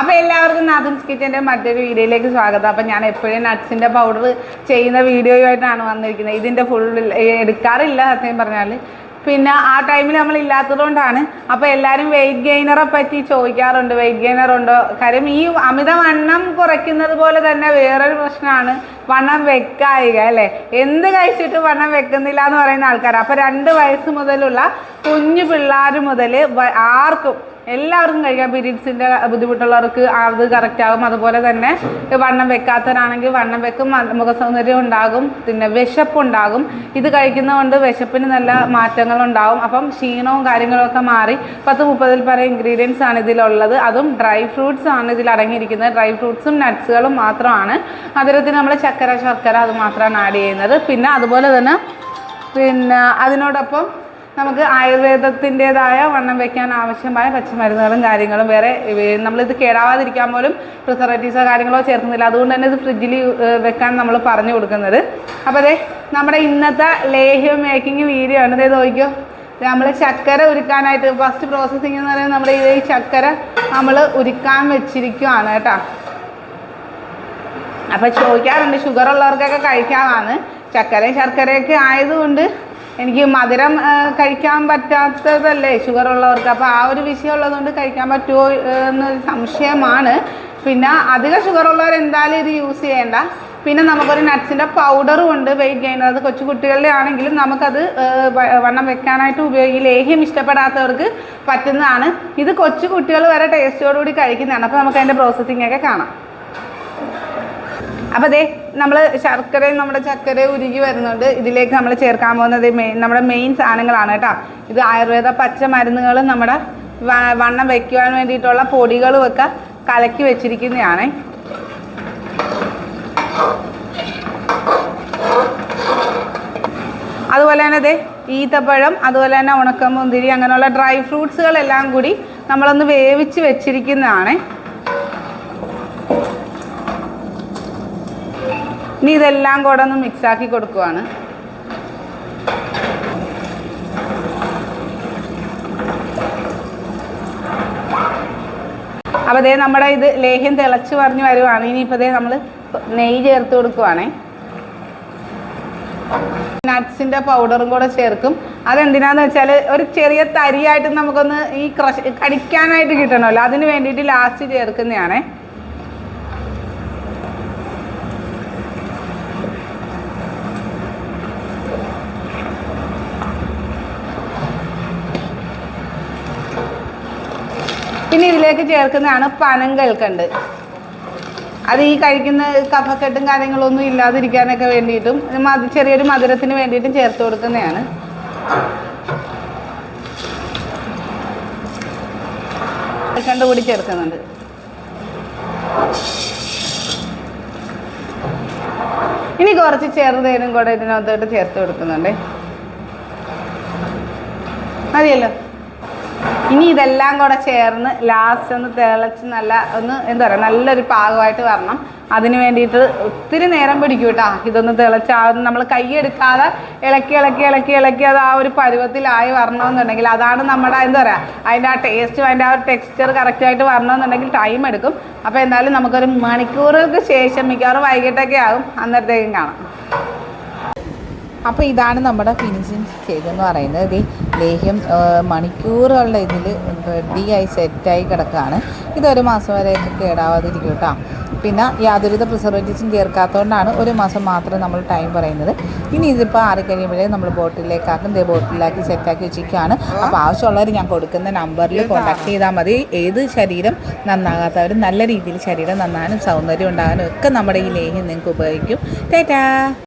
അപ്പോൾ എല്ലാവർക്കും നാഥൻസ് കിച്ചന്റെ മറ്റൊരു വീഡിയോയിലേക്ക് സ്വാഗതം. അപ്പോൾ ഞാൻ എപ്പോഴും നട്ട്സിന്റെ പൗഡർ ചെയ്യുന്ന വീഡിയോയുമായിട്ടാണ് വന്നിരിക്കുന്നത്. ഇതിന്റെ ഫുൾ എടുക്കാറില്ല സത്യം പറഞ്ഞാൽ പിന്നെ ആ ടൈമിൽ നമ്മൾ ഇല്ലാത്തതുകൊണ്ടാണ്. അപ്പോൾ എല്ലാവരും വെയിറ്റ് ഗെയിനറെ പറ്റി ചോദിക്കാറുണ്ട്. വെയിറ്റ് ഗെയിനർ ഉണ്ടോ? കാര്യം ഈ അമിതവണ്ണം കുറയ്ക്കുന്നത് പോലെ തന്നെ വേറൊരു പ്രശ്നമാണ് വണ്ണം വെക്കായിക അല്ലേ? എന്ത് കഴിച്ചിട്ട് വണ്ണം വെക്കുന്നില്ല എന്ന് പറയുന്ന ആൾക്കാർ അപ്പോൾ രണ്ട് വയസ്സ് മുതലുള്ള കുഞ്ഞു പിള്ളേർ മുതൽ ആർക്കും എല്ലാവർക്കും കഴിക്കാം. പീരീഡ്സിന്റെ ബുദ്ധിമുട്ടുള്ളവർക്ക് അത് കറക്റ്റ് ആകും. അതുപോലെ തന്നെ വണ്ണം വെക്കാത്തവരാണെങ്കിൽ വണ്ണം വെക്കും. മുഖസൗന്ദര്യം ഉണ്ടാകും. പിന്നെ വിശപ്പുണ്ടാകും ഇത് കഴിക്കുന്നതുകൊണ്ട് വിശപ്പിന് നല്ല മാറ്റങ്ങളുണ്ടാകും അപ്പം ക്ഷീണവും കാര്യങ്ങളും ഒക്കെ മാറി പത്ത് മുപ്പതിൽ പല ഇൻഗ്രീഡിയൻസ് ആണ് ഇതിലുള്ളത്. അതും ഡ്രൈ ഫ്രൂട്ട്സ് ആണ് ഇതിൽ അടങ്ങിയിരിക്കുന്നത്. ഡ്രൈ ഫ്രൂട്ട്സും നട്ട്സുകളും മാത്രമാണ്. അതിരത്തിന് നമ്മൾ ചക്കര ശർക്കര അത് മാത്രമാണ് ആഡ് ചെയ്യുന്നത്. പിന്നെ അതുപോലെ തന്നെ പിന്നെ അതിനോടൊപ്പം നമുക്ക് ആയുർവേദത്തിന്റെതായ വണ്ണം വെക്കാൻ ആവശ്യമായ പച്ചമരുന്നുകളും കാര്യങ്ങളും വേറെ നമ്മളിത് കേടാവാതിരിക്കാൻ പോലും പ്രിസർവേറ്റീവ്സോ കാര്യങ്ങളോ ചേർക്കുന്നില്ല. അതുകൊണ്ട് തന്നെ ഇത് ഫ്രിഡ്ജിൽ വെക്കാൻ നമ്മൾ പറഞ്ഞു കൊടുക്കുന്നത്. അപ്പോൾ അതെ നമ്മുടെ ഇന്നത്തെ ലേഹ്യം മേക്കിംഗ് വീഡിയോ ആണ്. ഇതേ നോക്കിയോ നമ്മൾ ചക്കര ഉരുക്കാനായിട്ട് ഫസ്റ്റ് പ്രോസസ്സിംഗ് എന്ന് പറയുന്നത് നമ്മുടെ ഈ ചക്കര നമ്മൾ ഉരുക്കാൻ വെച്ചിരിക്കുവാണ് കേട്ടോ. അപ്പോൾ ചോദിക്കാറുണ്ട് ഷുഗർ ഉള്ളവർക്കൊക്കെ കഴിക്കാമാണ് ചക്കരയും ശർക്കരയൊക്കെ ആയതുകൊണ്ട് എനിക്ക് മധുരം കഴിക്കാൻ പറ്റാത്തതല്ലേ ഷുഗർ ഉള്ളവർക്ക്. അപ്പോൾ ആ ഒരു വിഷയം ഉള്ളതുകൊണ്ട് കഴിക്കാൻ പറ്റുമോ എന്നൊരു സംശയമാണ്. പിന്നെ അധികം ഷുഗർ ഉള്ളവർ എന്തായാലും ഇത് യൂസ് ചെയ്യേണ്ട. പിന്നെ നമുക്കൊരു നട്ട്സിന്റെ പൗഡറും ഉണ്ട് വെയിറ്റ് ഗെയിനർ അത് കൊച്ചു കുട്ടികളുടെ ആണെങ്കിലും നമുക്കത് വണ്ണം വെക്കാനായിട്ട് ഉപയോഗിക്കും ലേഹ്യം ഇഷ്ടപ്പെടാത്തവർക്ക് പറ്റുന്നതാണ്. ഇത് കൊച്ചു കുട്ടികൾ വരെ ടേസ്റ്റോടുകൂടി കഴിക്കുന്നതാണ്. അപ്പോൾ നമുക്ക് അതിന്റെ പ്രോസസ്സിംഗ് ഒക്കെ കാണാം. അപ്പോൾ ദേ നമ്മൾ ശർക്കരയും നമ്മുടെ ചക്കര ഉരുകി വരുന്നുണ്ട്. ഇതിലേക്ക് നമ്മൾ ചേർക്കാൻ പോകുന്നത് മെയിൻ നമ്മുടെ മെയിൻ സാധനങ്ങളാണ് കേട്ടോ. ഇത് ആയുർവേദ പച്ച മരുന്നുകളും നമ്മുടെ വണ്ണം വെക്കുവാൻ വേണ്ടിയിട്ടുള്ള പൊടികളും ഒക്കെ കലക്കി വെച്ചിരിക്കുന്നതാണ്. അതുപോലെ തന്നെ അതെ ഈത്തപ്പഴം അതുപോലെ തന്നെ ഉണക്കമുന്തിരി അങ്ങനെയുള്ള ഡ്രൈ ഫ്രൂട്ട്സുകളെല്ലാം കൂടി നമ്മളൊന്ന് വേവിച്ച് വെച്ചിരിക്കുന്നതാണ്. ഇനി ഇതെല്ലാം കൂടെ ഒന്ന് മിക്സാക്കി കൊടുക്കുവാണ്. അപ്പോൾ ദേ നമ്മുടെ ഇത് ലേഹ്യം തിളച്ച് പറഞ്ഞ് വരുവാണ്. ഇനിയിപ്പോൾ ദേ നമ്മൾ നെയ്യ് ചേർത്ത് കൊടുക്കുവാണേ. നട്ട്സിന്റെ പൗഡറും കൂടെ ചേർക്കും. അതെന്തിനാന്ന് വെച്ചാൽ ഒരു ചെറിയ തരിയായിട്ട് നമുക്കൊന്ന് ഈ ക്രഷ് കടിക്കാനായിട്ട് കിട്ടണമല്ലോ. അതിന് വേണ്ടിയിട്ട് ലാസ്റ്റ് ചേർക്കുന്നതാണേ. പിന്നെ ഇതിലേക്ക് ചേർക്കുന്നതാണ് പനം കേൾക്കണ്ട്. അത് ഈ കഴിക്കുന്ന കഫക്കെട്ടും കാര്യങ്ങളൊന്നും ഇല്ലാതിരിക്കാനൊക്കെ വേണ്ടിയിട്ടും മതി ചെറിയൊരു മധുരത്തിന് വേണ്ടിയിട്ടും ചേർത്ത് കൊടുക്കുന്നതാണ്. കണ്ട് കൂടി ചേർക്കുന്നുണ്ട്. ഇനി കുറച്ച് ചെറുതേനും കൂടെ ഇതിനകത്തോട്ട് ചേർത്ത് കൊടുക്കുന്നുണ്ട്. മതിയല്ലോ. ഇനി ഇതെല്ലാം കൂടെ ചേർന്ന് ലാസ്റ്റ് ഒന്ന് തിളച്ച് നല്ല ഒന്ന് എന്താ പറയുക നല്ലൊരു പാകമായിട്ട് വരണം. അതിന് വേണ്ടിയിട്ട് ഒത്തിരി നേരം പിടിക്കും കേട്ടോ. ഇതൊന്ന് തിളച്ച് ആ നമ്മൾ കൈയെടുക്കാതെ ഇളക്കി ഇളക്കി ഇളക്കി ഇളക്കി അത് ആ ഒരു പരുവത്തിലായി വരണമെന്നുണ്ടെങ്കിൽ അതാണ് നമ്മുടെ എന്താ പറയുക അതിന്റെ ആ ടേസ്റ്റും അതിന്റെ ആ ഒരു ടെക്സ്ചർ കറക്റ്റായിട്ട് വരണമെന്നുണ്ടെങ്കിൽ ടൈം എടുക്കും. അപ്പോൾ എന്തായാലും നമുക്കൊരു മണിക്കൂറുകൾക്ക് ശേഷം മിക്കവാറും വൈകിട്ടൊക്കെ ആകും. അന്നേരത്തേക്കും കാണാം. അപ്പോൾ ഇതാണ് നമ്മുടെ ഫിനിഷിങ് സ്റ്റേജ് എന്ന് പറയുന്നത്. ഇത് ലേഹ്യം മണിക്കൂറുകളുടെ ഇതിൽ ആയി സെറ്റായി കിടക്കുകയാണ് ഇതൊരു മാസം വരെയൊക്കെ കേടാവാതിരിക്കും കേട്ടോ. പിന്നെ യാതൊരുവിധ പ്രിസർവേറ്റീവ്സും ചേർക്കാത്തതുകൊണ്ടാണ് ഒരു മാസം മാത്രം നമ്മൾ ടൈം പറയുന്നത്. ഇനി ഇതിപ്പോൾ ആറിക്കഴിയുമ്പോഴേ നമ്മൾ ബോട്ടിലേക്കാക്കും ഇതേ ബോട്ടിലാക്കി സെറ്റാക്കി വെച്ചിരിക്കുകയാണ്. അപ്പോൾ ആവശ്യമുള്ളവർ ഞാൻ കൊടുക്കുന്ന നമ്പറിൽ കോൺടാക്ട് ചെയ്താൽ മതി. ഏത് ശരീരം നന്നാകാത്തവരും നല്ല രീതിയിൽ ശരീരം നന്നാനും സൗന്ദര്യം ഉണ്ടാകാനും ഒക്കെ നമ്മുടെ ഈ ലേഹ്യം നിങ്ങൾക്ക് ഉപയോഗിക്കും. ടേറ്റാ.